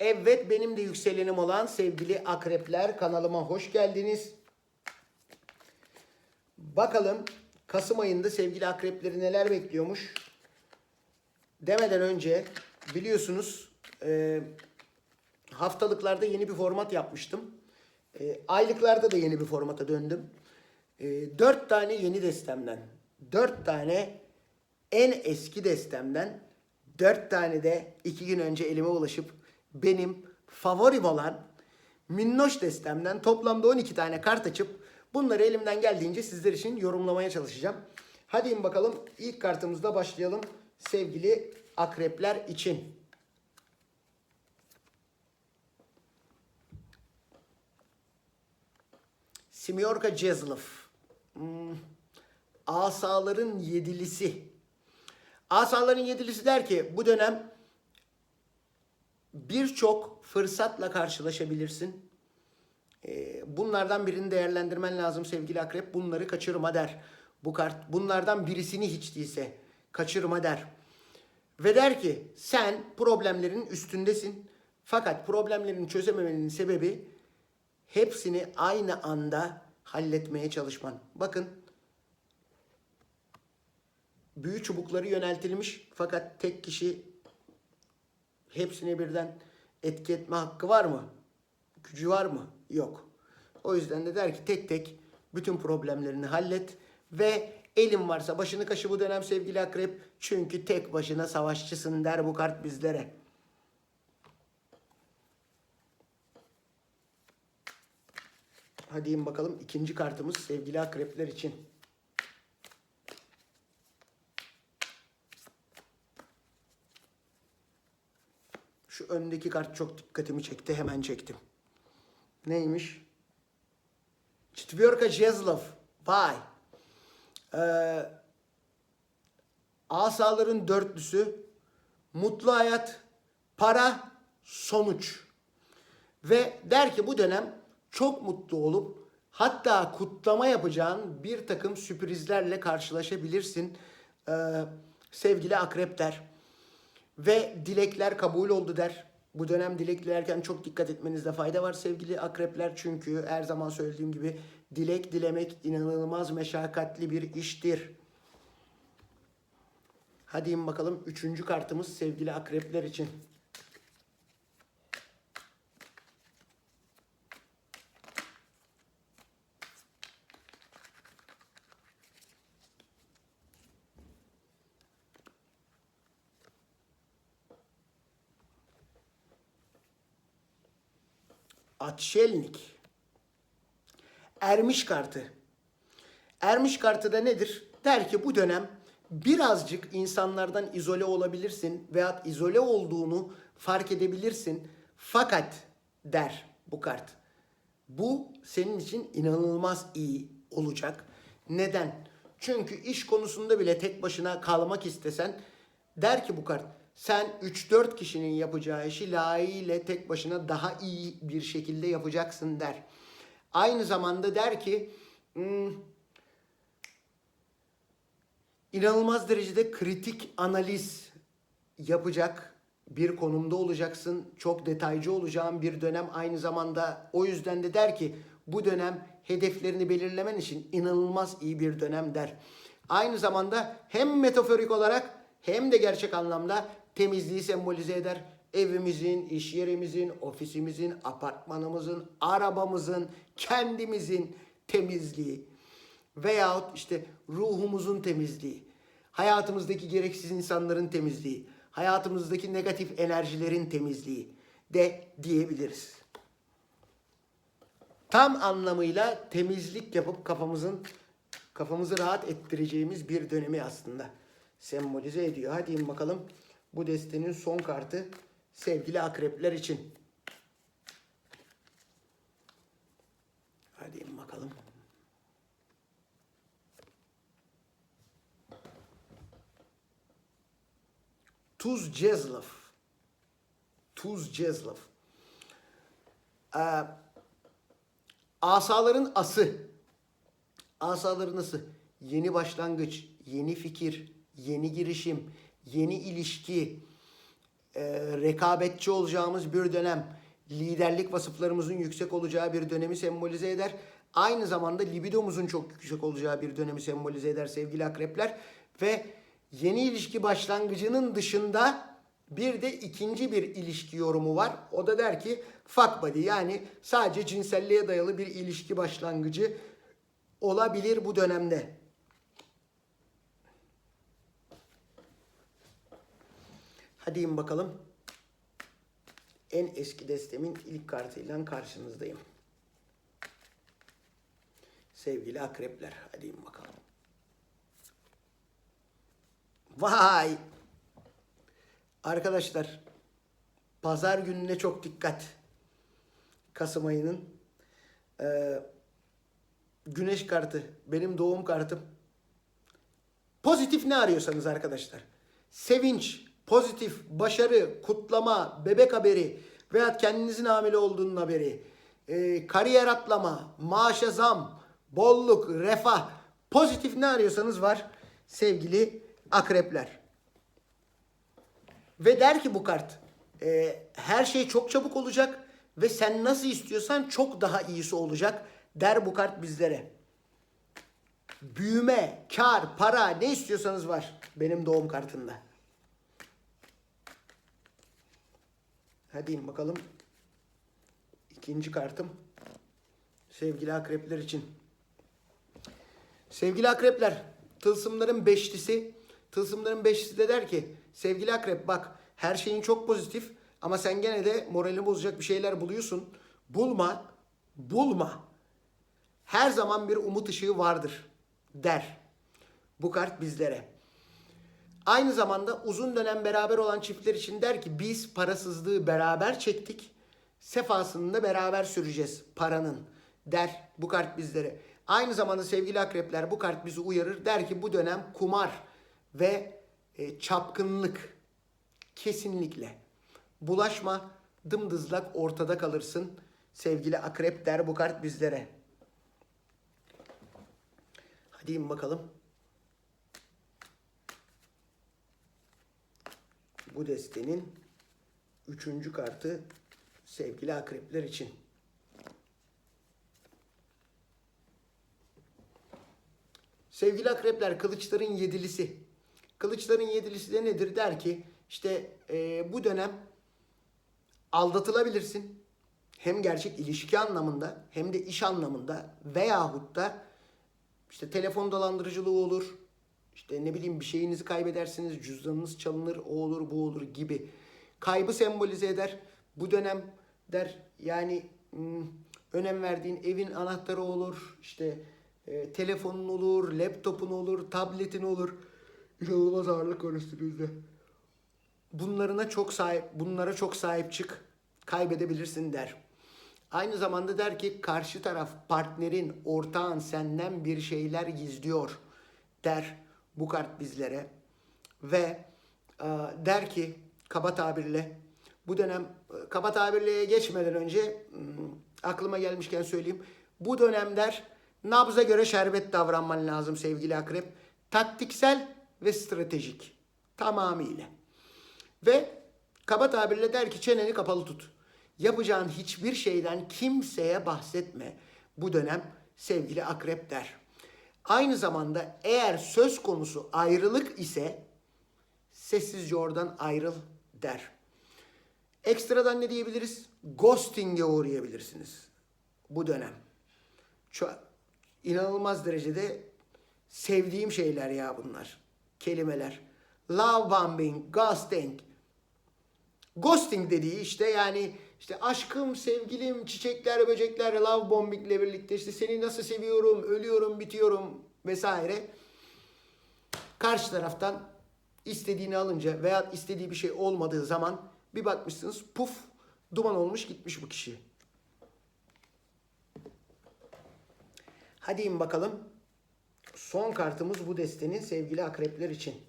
Evet benim de yükselenim olan sevgili akrepler kanalıma hoş geldiniz. Bakalım Kasım ayında sevgili akrepleri neler bekliyormuş. Demeden önce biliyorsunuz e, haftalıklarda yeni bir format yapmıştım. E, aylıklarda da yeni bir formata döndüm. E, dört tane yeni destemden, dört tane en eski destemden, dört tane de iki gün önce elime ulaşıp benim favorim olan minnoş destemden toplamda 12 tane kart açıp bunları elimden geldiğince sizler için yorumlamaya çalışacağım. Hadi bakalım ilk kartımızda başlayalım sevgili akrepler için. Simyorka Cezlov. Hmm. Asaların yedilisi. Asaların yedilisi der ki bu dönem birçok fırsatla karşılaşabilirsin. Ee, bunlardan birini değerlendirmen lazım sevgili akrep. Bunları kaçırma der. Bu kart bunlardan birisini hiç değilse kaçırma der. Ve der ki sen problemlerin üstündesin. Fakat problemlerini çözememenin sebebi hepsini aynı anda halletmeye çalışman. Bakın büyü çubukları yöneltilmiş fakat tek kişi hepsine birden etki etme hakkı var mı? Gücü var mı? Yok. O yüzden de der ki tek tek bütün problemlerini hallet ve elin varsa başını kaşı bu dönem sevgili akrep. Çünkü tek başına savaşçısın der bu kart bizlere. Hadi bakalım ikinci kartımız sevgili akrepler için. Şu öndeki kart çok dikkatimi çekti. Hemen çektim. Neymiş? Четверка Jezlov. Vay. Ee, asaların dörtlüsü. Mutlu hayat, para, sonuç. Ve der ki bu dönem çok mutlu olup hatta kutlama yapacağın bir takım sürprizlerle karşılaşabilirsin ee, sevgili akrep der. Ve dilekler kabul oldu der. Bu dönem dilek dilerken çok dikkat etmenizde fayda var sevgili akrepler. Çünkü her zaman söylediğim gibi dilek dilemek inanılmaz meşakkatli bir iştir. Hadi in bakalım üçüncü kartımız sevgili akrepler için. Atşelnik. Ermiş kartı. Ermiş kartı da nedir? Der ki bu dönem birazcık insanlardan izole olabilirsin veya izole olduğunu fark edebilirsin. Fakat der bu kart. Bu senin için inanılmaz iyi olacak. Neden? Çünkü iş konusunda bile tek başına kalmak istesen der ki bu kart sen 3-4 kişinin yapacağı işi layığıyla tek başına daha iyi bir şekilde yapacaksın der. Aynı zamanda der ki hmm, inanılmaz derecede kritik analiz yapacak bir konumda olacaksın. Çok detaycı olacağın bir dönem aynı zamanda. O yüzden de der ki bu dönem hedeflerini belirlemen için inanılmaz iyi bir dönem der. Aynı zamanda hem metaforik olarak hem de gerçek anlamda temizliği sembolize eder. Evimizin, iş yerimizin, ofisimizin, apartmanımızın, arabamızın, kendimizin temizliği veyahut işte ruhumuzun temizliği, hayatımızdaki gereksiz insanların temizliği, hayatımızdaki negatif enerjilerin temizliği de diyebiliriz. Tam anlamıyla temizlik yapıp kafamızın kafamızı rahat ettireceğimiz bir dönemi aslında sembolize ediyor. Hadi bakalım bu destenin son kartı sevgili akrepler için. Hadi bakalım. Tuz Cezlov. Tuz Cezlov. Ee, asaların ası. Asaların ası. Yeni başlangıç, yeni fikir, yeni girişim, yeni ilişki, e, rekabetçi olacağımız bir dönem, liderlik vasıflarımızın yüksek olacağı bir dönemi sembolize eder. Aynı zamanda libidomuzun çok yüksek olacağı bir dönemi sembolize eder sevgili akrepler. Ve yeni ilişki başlangıcının dışında bir de ikinci bir ilişki yorumu var. O da der ki fuck buddy yani sadece cinselliğe dayalı bir ilişki başlangıcı olabilir bu dönemde. Hadi in bakalım. En eski destemin ilk kartıyla karşınızdayım. Sevgili akrepler, hadi in bakalım. Vay! Arkadaşlar, pazar gününe çok dikkat. Kasım ayının. Ee, güneş kartı, benim doğum kartım. Pozitif ne arıyorsanız arkadaşlar. Sevinç, pozitif, başarı, kutlama, bebek haberi veya kendinizin hamile olduğunun haberi, e, kariyer atlama, maaşa zam, bolluk, refah, pozitif ne arıyorsanız var sevgili akrepler. Ve der ki bu kart, e, her şey çok çabuk olacak ve sen nasıl istiyorsan çok daha iyisi olacak der bu kart bizlere. Büyüme, kar, para ne istiyorsanız var benim doğum kartında. Hadi bakalım. İkinci kartım. Sevgili akrepler için. Sevgili akrepler, tılsımların beşlisi. Tılsımların beşlisi de der ki, sevgili akrep bak her şeyin çok pozitif ama sen gene de moralini bozacak bir şeyler buluyorsun. Bulma, bulma. Her zaman bir umut ışığı vardır der. Bu kart bizlere. Aynı zamanda uzun dönem beraber olan çiftler için der ki biz parasızlığı beraber çektik. Sefasını da beraber süreceğiz paranın der bu kart bizlere. Aynı zamanda sevgili akrepler bu kart bizi uyarır. Der ki bu dönem kumar ve e, çapkınlık kesinlikle. Bulaşma dımdızlak ortada kalırsın. Sevgili akrep der bu kart bizlere. Hadi bakalım. Bu destenin üçüncü kartı sevgili akrepler için. Sevgili akrepler kılıçların yedilisi. Kılıçların yedilisi de nedir der ki işte e, bu dönem aldatılabilirsin. Hem gerçek ilişki anlamında hem de iş anlamında veyahut da işte telefon dolandırıcılığı olur. İşte ne bileyim bir şeyinizi kaybedersiniz, cüzdanınız çalınır, o olur, bu olur gibi. Kaybı sembolize eder. Bu dönem der yani hmm, önem verdiğin evin anahtarı olur, işte e, telefonun olur, laptopun olur, tabletin olur. İnanılmaz ağırlık var üstünüzde. Bunlarına çok sahip, bunlara çok sahip çık. Kaybedebilirsin der. Aynı zamanda der ki karşı taraf partnerin, ortağın senden bir şeyler gizliyor der bu kart bizlere. Ve e, der ki kaba tabirle bu dönem e, kaba tabirliğe geçmeden önce hmm, aklıma gelmişken söyleyeyim. Bu dönem der nabza göre şerbet davranman lazım sevgili akrep. Taktiksel ve stratejik tamamıyla. Ve kaba tabirle der ki çeneni kapalı tut. Yapacağın hiçbir şeyden kimseye bahsetme. Bu dönem sevgili akrep der. Aynı zamanda eğer söz konusu ayrılık ise sessizce oradan ayrıl der. Ekstradan ne diyebiliriz? Ghosting'e uğrayabilirsiniz bu dönem. Çok inanılmaz derecede sevdiğim şeyler ya bunlar. Kelimeler. Love bombing, ghosting. Ghosting dediği işte yani işte aşkım, sevgilim, çiçekler, böcekler, love bombing ile birlikte işte seni nasıl seviyorum, ölüyorum, bitiyorum vesaire. Karşı taraftan istediğini alınca veya istediği bir şey olmadığı zaman bir bakmışsınız puf duman olmuş gitmiş bu kişi. Hadi in bakalım. Son kartımız bu destenin sevgili akrepler için.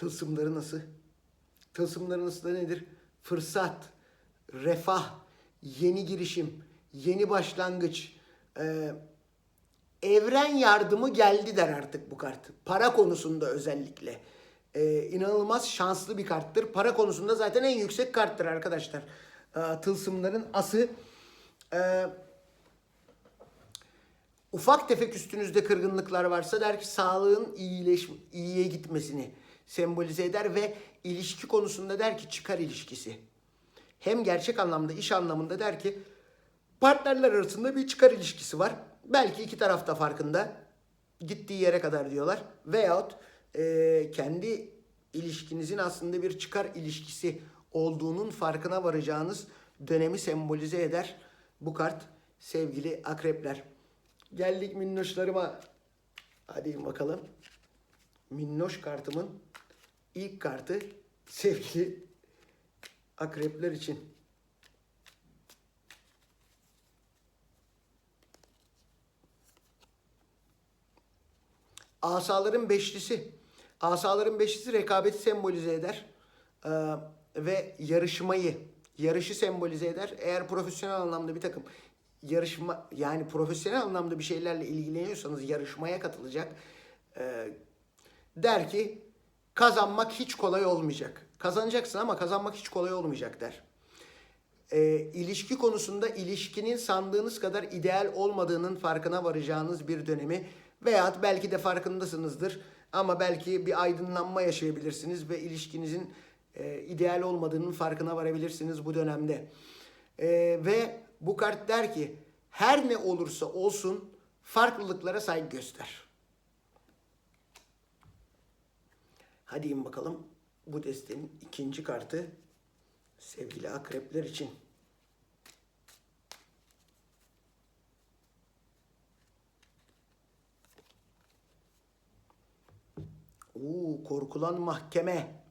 Tılsımları nasıl? Tılsımların nasıl da nedir? Fırsat, refah, yeni girişim, yeni başlangıç, e, evren yardımı geldi der artık bu kart. Para konusunda özellikle. E, inanılmaz şanslı bir karttır. Para konusunda zaten en yüksek karttır arkadaşlar. E, tılsımların ası. E, ufak tefek üstünüzde kırgınlıklar varsa der ki sağlığın iyileş, iyiye gitmesini sembolize eder ve ilişki konusunda der ki çıkar ilişkisi. Hem gerçek anlamda iş anlamında der ki partnerler arasında bir çıkar ilişkisi var. Belki iki taraf da farkında. Gittiği yere kadar diyorlar. Veyahut e, kendi ilişkinizin aslında bir çıkar ilişkisi olduğunun farkına varacağınız dönemi sembolize eder bu kart sevgili akrepler. Geldik minnoşlarıma. Hadi bakalım. Minnoş kartımın ilk kartı sevgili akrepler için. Asaların beşlisi. Asaların beşlisi rekabeti sembolize eder. Ee, ve yarışmayı, yarışı sembolize eder. Eğer profesyonel anlamda bir takım yarışma yani profesyonel anlamda bir şeylerle ilgileniyorsanız yarışmaya katılacak. Ee, der ki kazanmak hiç kolay olmayacak. Kazanacaksın ama kazanmak hiç kolay olmayacak der. E, ilişki konusunda ilişkinin sandığınız kadar ideal olmadığının farkına varacağınız bir dönemi veyahut belki de farkındasınızdır ama belki bir aydınlanma yaşayabilirsiniz ve ilişkinizin e, ideal olmadığının farkına varabilirsiniz bu dönemde. E, ve bu kart der ki her ne olursa olsun farklılıklara saygı göster. Hadi in bakalım bu destenin ikinci kartı sevgili akrepler için. Oo, korkulan mahkeme.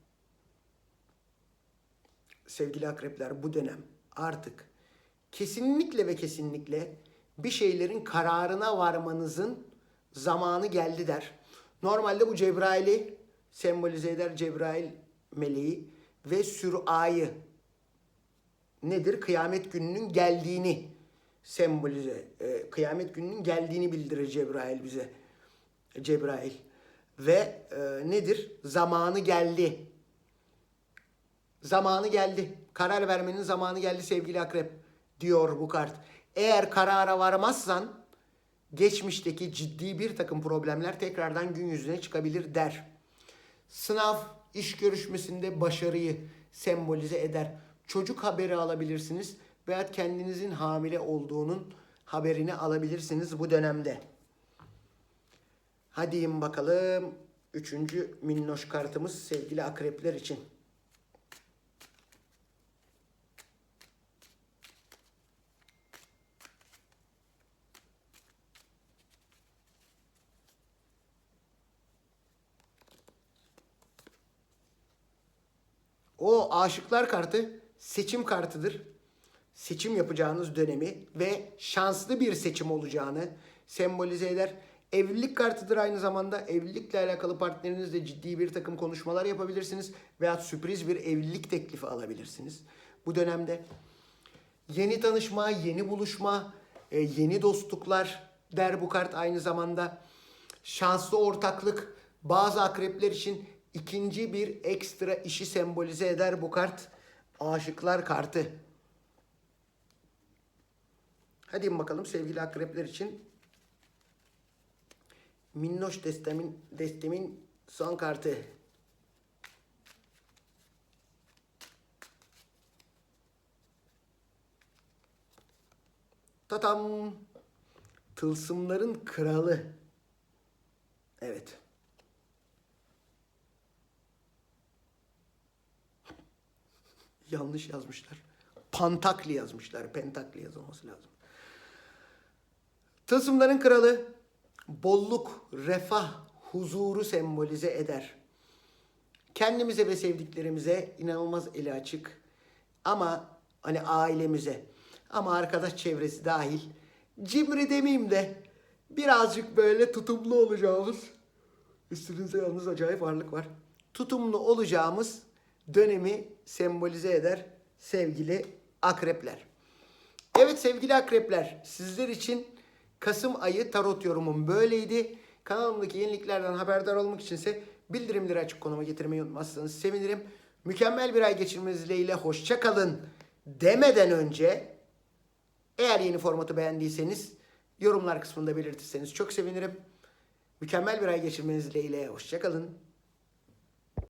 Sevgili akrepler bu dönem artık kesinlikle ve kesinlikle bir şeylerin kararına varmanızın zamanı geldi der. Normalde bu Cebrail'i sembolize eder Cebrail meleği ve sürayı nedir? Kıyamet gününün geldiğini sembolize, e, kıyamet gününün geldiğini bildirir Cebrail bize. Cebrail. Ve e, nedir? Zamanı geldi. Zamanı geldi. Karar vermenin zamanı geldi sevgili akrep diyor bu kart. Eğer karara varmazsan geçmişteki ciddi bir takım problemler tekrardan gün yüzüne çıkabilir der. Sınav, iş görüşmesinde başarıyı sembolize eder. Çocuk haberi alabilirsiniz veya kendinizin hamile olduğunun haberini alabilirsiniz bu dönemde. Hadi bakalım. Üçüncü minnoş kartımız sevgili akrepler için. O aşıklar kartı seçim kartıdır. Seçim yapacağınız dönemi ve şanslı bir seçim olacağını sembolize eder. Evlilik kartıdır aynı zamanda. Evlilikle alakalı partnerinizle ciddi bir takım konuşmalar yapabilirsiniz. Veya sürpriz bir evlilik teklifi alabilirsiniz. Bu dönemde yeni tanışma, yeni buluşma, e, yeni dostluklar der bu kart aynı zamanda. Şanslı ortaklık bazı akrepler için ikinci bir ekstra işi sembolize eder bu kart. Aşıklar kartı. Hadi bakalım sevgili akrepler için Minnoş destemin, destemin son kartı. Tatam. Tılsımların kralı. Evet. Yanlış yazmışlar. Pantakli yazmışlar. Pentakli yazılması lazım. Tılsımların kralı bolluk, refah, huzuru sembolize eder. Kendimize ve sevdiklerimize inanılmaz eli açık. Ama hani ailemize ama arkadaş çevresi dahil cimri demeyeyim de birazcık böyle tutumlu olacağımız üstünüzde yalnız acayip varlık var. tutumlu olacağımız dönemi sembolize eder sevgili akrepler. Evet sevgili akrepler, sizler için Kasım ayı tarot yorumum böyleydi. Kanalımdaki yeniliklerden haberdar olmak içinse bildirimleri açık konuma getirmeyi unutmazsanız sevinirim. Mükemmel bir ay geçirmeniz dileğiyle hoşça kalın demeden önce eğer yeni formatı beğendiyseniz yorumlar kısmında belirtirseniz çok sevinirim. Mükemmel bir ay geçirmeniz dileğiyle hoşça kalın.